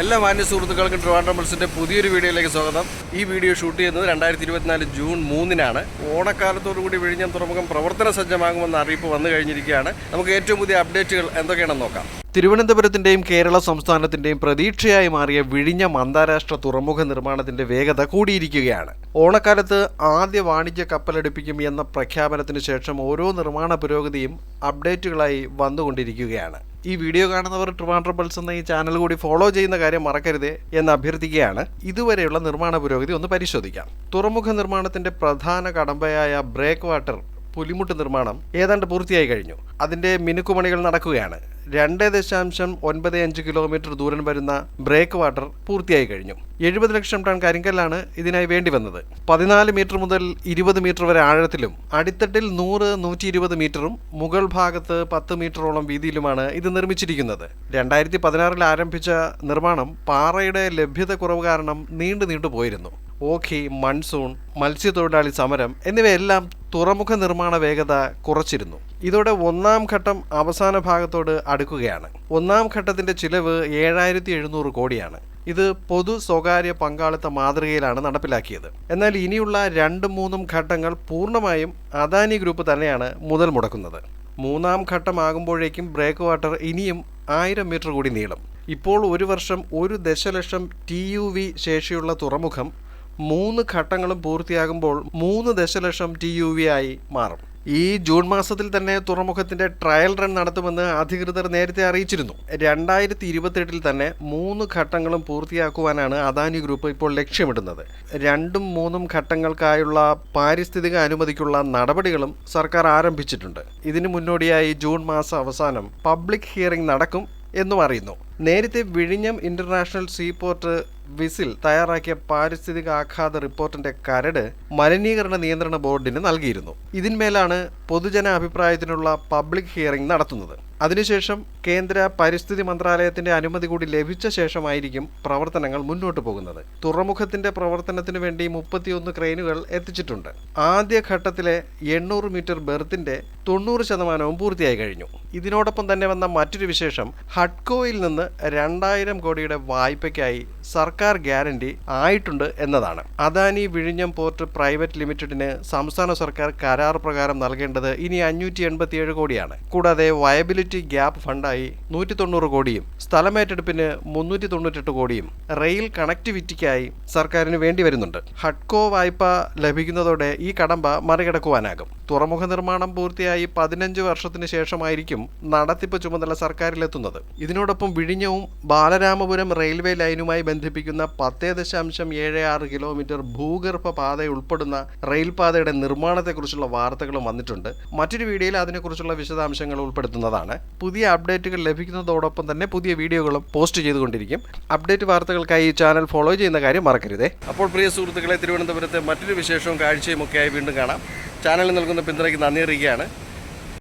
എല്ലാ മാന്യ സുഹൃത്തുക്കൾക്കും ട്രിവാൻഡ്രം ബൾസിന്റെ പുതിയൊരു വീഡിയോയിലേക്ക് സ്വാഗതം. ഈ വീഡിയോ ഷൂട്ട് ചെയ്യുന്നത് രണ്ടായിരത്തി ഇരുപത്തിനാല് ജൂൺ മൂന്നിനാണ്. ഓണക്കാലത്തോടുകൂടി വിഴിഞ്ഞം തുറമുഖം പ്രവർത്തന സജ്ജമാകുമെന്ന അറിയിപ്പ് വന്നു കഴിഞ്ഞിരിക്കുകയാണ്. നമുക്ക് ഏറ്റവും പുതിയ അപ്ഡേറ്റുകൾ എന്തൊക്കെയാണെന്ന് നോക്കാം. തിരുവനന്തപുരത്തിന്റെയും കേരള സംസ്ഥാനത്തിന്റെയും പ്രതീക്ഷയായി മാറിയ വിഴിഞ്ഞം അന്താരാഷ്ട്ര തുറമുഖ നിർമ്മാണത്തിന്റെ വേഗത കൂടിയിരിക്കുകയാണ്. ഓണക്കാലത്ത് ആദ്യ വാണിജ്യ കപ്പലടുപ്പിക്കും എന്ന പ്രഖ്യാപനത്തിന് ശേഷം ഓരോ നിർമ്മാണ പുരോഗതിയും അപ്ഡേറ്റുകളായി വന്നുകൊണ്ടിരിക്കുകയാണ്. ഈ വീഡിയോ കാണുന്നവർ ട്രിവാൻഡ്രബിൾസ് എന്ന ഈ ചാനൽ കൂടി ഫോളോ ചെയ്യുന്ന കാര്യം മറക്കരുത് എന്ന് അഭ്യർത്ഥിക്കുകയാണ്. ഇതുവരെയുള്ള നിർമ്മാണ പുരോഗതി ഒന്ന് പരിശോധിക്കാം. തുറമുഖ നിർമ്മാണത്തിന്റെ പ്രധാന കടമ്പയായ ബ്രേക്ക് വാട്ടർ പുലിമുട്ട് നിർമ്മാണം ഏതാണ്ട് പൂർത്തിയായി കഴിഞ്ഞു. അതിന്റെ മിനുക്കുപണികൾ നടക്കുകയാണ്. രണ്ട് ദശാംശം ഒൻപത് അഞ്ച് കിലോമീറ്റർ ദൂരം വരുന്ന ബ്രേക്ക് വാട്ടർ പൂർത്തിയായി കഴിഞ്ഞു. എഴുപത് ലക്ഷം ടൺ കരിങ്കല്ലാണ് ഇതിനായി വേണ്ടി വന്നത്. പതിനാല് മീറ്റർ മുതൽ ഇരുപത് മീറ്റർ വരെ ആഴത്തിലും അടിത്തട്ടിൽ നൂറ് നൂറ്റി ഇരുപത് മീറ്ററും മുകൾ ഭാഗത്ത് പത്ത് മീറ്ററോളം വീതിയിലുമാണ് ഇത് നിർമ്മിച്ചിരിക്കുന്നത്. രണ്ടായിരത്തി പതിനാറിൽ ആരംഭിച്ച നിർമ്മാണം പാറയുടെ ലഭ്യത കുറവ് കാരണം നീണ്ടു നീണ്ടു പോയിരുന്നു ഓഖി മൺസൂൺ മത്സ്യത്തൊഴിലാളി സമരം എന്നിവയെല്ലാം തുറമുഖ നിർമ്മാണ വേഗത കുറച്ചിരുന്നു. ഇതോടെ ഒന്നാം ഘട്ടം അവസാന ഭാഗത്തോട് അടുക്കുകയാണ്. ഒന്നാം ഘട്ടത്തിന്റെ ചിലവ് ഏഴായിരത്തി എഴുന്നൂറ് കോടിയാണ്. ഇത് പൊതു സ്വകാര്യ പങ്കാളിത്ത മാതൃകയിലാണ് നടപ്പിലാക്കിയത്. എന്നാൽ ഇനിയുള്ള രണ്ടും മൂന്നും ഘട്ടങ്ങൾ പൂർണമായും അദാനി ഗ്രൂപ്പ് തന്നെയാണ് മുതൽ മുടക്കുന്നത്. മൂന്നാം ഘട്ടമാകുമ്പോഴേക്കും ബ്രേക്ക് വാട്ടർ ഇനിയും ആയിരം മീറ്റർ കൂടി നീളും. ഇപ്പോൾ ഒരു വർഷം ഒരു ദശലക്ഷം ടി യു വി ശേഷിയുള്ള തുറമുഖം മൂന്ന് ഘട്ടങ്ങളും പൂർത്തിയാകുമ്പോൾ മൂന്ന് ദശലക്ഷം ടി യു വി ആയി മാറും. ഈ ജൂൺ മാസത്തിൽ തന്നെ തുറമുഖത്തിന്റെ ട്രയൽ റൺ നടത്തുമെന്ന് അധികൃതർ നേരത്തെ അറിയിച്ചിരുന്നു. രണ്ടായിരത്തി ഇരുപത്തെട്ടിൽ തന്നെ മൂന്ന് ഘട്ടങ്ങളും പൂർത്തിയാക്കുവാനാണ് അദാനി ഗ്രൂപ്പ് ഇപ്പോൾ ലക്ഷ്യമിടുന്നത്. രണ്ടും മൂന്നും ഘട്ടങ്ങൾക്കായുള്ള പാരിസ്ഥിതിക അനുമതിക്കുള്ള നടപടികളും സർക്കാർ ആരംഭിച്ചിട്ടുണ്ട്. ഇതിനു മുന്നോടിയായി ജൂൺ മാസം അവസാനം പബ്ലിക് ഹിയറിംഗ് നടക്കും എന്നും അറിയുന്നു. നേരത്തെ വിഴിഞ്ഞം ഇന്റർനാഷണൽ സീപോർട്ട് വിസിൽ തയ്യാറാക്കിയ പാരിസ്ഥിതിക ആഘാത റിപ്പോർട്ടിന്റെ കരട് മലിനീകരണ നിയന്ത്രണ ബോർഡിന് നൽകിയിരുന്നു. ഇതിന്മേലാണ് പൊതുജന അഭിപ്രായത്തിനുള്ള പബ്ലിക് ഹിയറിംഗ് നടത്തുന്നത്. അതിനുശേഷം കേന്ദ്ര പരിസ്ഥിതി മന്ത്രാലയത്തിന്റെ അനുമതി കൂടി ലഭിച്ച ശേഷമായിരിക്കും പ്രവർത്തനങ്ങൾ മുന്നോട്ട് പോകുന്നത്. തുറമുഖത്തിന്റെ പ്രവർത്തനത്തിനു വേണ്ടി മുപ്പത്തിയൊന്ന് ക്രെയിനുകൾ എത്തിച്ചിട്ടുണ്ട്. ആദ്യഘട്ടത്തിലെ എണ്ണൂറ് മീറ്റർ ബെർത്തിന്റെ തൊണ്ണൂറ് ശതമാനവും പൂർത്തിയായി കഴിഞ്ഞു. ഇതിനോടൊപ്പം തന്നെ വന്ന മറ്റൊരു വിശേഷം ഹഡ്കോയിൽ നിന്ന് രണ്ടായിരം കോടിയുടെ വായ്പയ്ക്കായി സർക്കാർ ഗ്യാരണ്ടി ആയിട്ടുണ്ട് എന്നതാണ്. അദാനി വിഴിഞ്ഞം പോർട്ട് പ്രൈവറ്റ് ലിമിറ്റഡിന് സംസ്ഥാന സർക്കാർ കരാർ പ്രകാരം നൽകേണ്ടത് ഇനി അഞ്ഞൂറ്റി കോടിയാണ്. കൂടാതെ വയബിലിറ്റി ഗ്യാപ്പ് ഫണ്ടായി നൂറ്റി തൊണ്ണൂറ് കോടിയും സ്ഥലമേറ്റെടുപ്പിന് മുന്നൂറ്റി തൊണ്ണൂറ്റെട്ട് കോടിയും റെയിൽ കണക്ടിവിറ്റിക്കായി സർക്കാരിന് വേണ്ടി വരുന്നുണ്ട് ഹഡ്കോ വായ്പ ലഭിക്കുന്നതോടെ ഈ കടമ്പ മറികടക്കുവാനാകും. തുറമുഖ നിർമ്മാണം പൂർത്തിയായി പതിനഞ്ച് വർഷത്തിന് ശേഷമായിരിക്കും നടത്തിപ്പ് ചുമതല സർക്കാരിലെത്തുന്നത്. ഇതിനോടൊപ്പം വിഴിഞ്ഞവും ബാലരാമപുരം റെയിൽവേ ലൈനുമായി ബന്ധിപ്പിക്കുന്ന പത്തേ ദശാംശം ഏഴ് ആറ് കിലോമീറ്റർ ഭൂഗർഭ പാത ഉൾപ്പെടുന്ന റെയിൽപാതയുടെ നിർമ്മാണത്തെക്കുറിച്ചുള്ള വാർത്തകളും വന്നിട്ടുണ്ട്. മറ്റൊരു വീഡിയോയിൽ അതിനെക്കുറിച്ചുള്ള വിശദാംശങ്ങൾ ഉൾപ്പെടുത്തുന്നതാണ്. പുതിയ അപ്ഡേറ്റുകൾ ലഭിക്കുന്നതോടൊപ്പം തന്നെ പുതിയ വീഡിയോകളും പോസ്റ്റ് ചെയ്തുകൊണ്ടിരിക്കും. അപ്ഡേറ്റ് വാർത്തകൾക്കായി ഈ ചാനൽ ഫോളോ ചെയ്യുന്ന കാര്യം മറക്കരുതേ. അപ്പോൾ പ്രിയ സുഹൃത്തുക്കളെ തിരുവനന്തപുരത്തെ മറ്റൊരു വിശേഷവും കാഴ്ചയും ഒക്കെയായി വീണ്ടും കാണാം. ചാനലിൽ നൽകുന്ന പിന്തുണയ്ക്ക് നന്ദി അറിയിക്കുകയാണ്.